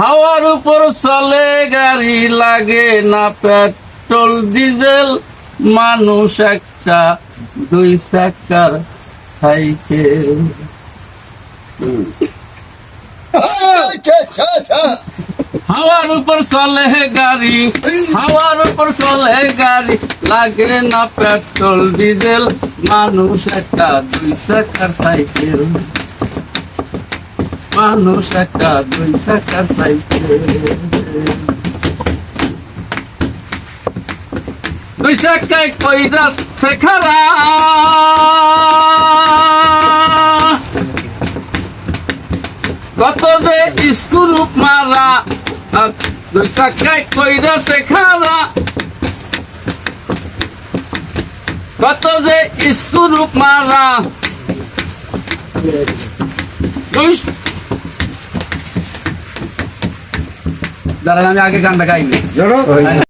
হাওয়ার উপর চলে গাড়ি লাগে না পেট্রোল, ডিজেল। মানুষ একটা দুই চাকার সাইকেল। হাওয়ার উপর চলে গাড়ি, হাওয়ার উপর চলে গাড়ি লাগে না পেট্রোল, ডিজেল। মানুষ একটা দুই চাকার সাইকেল। মানুষ একটা, দুই চাকার সাইকেল দুই চাকায় কইরা শেখারা। কত যে স্কুল মারা দুই চাকায় কইরা শেখারা। কত যে স্কুল মারা, দুই দাঁড়ান আমি আগে গানটা গাইনি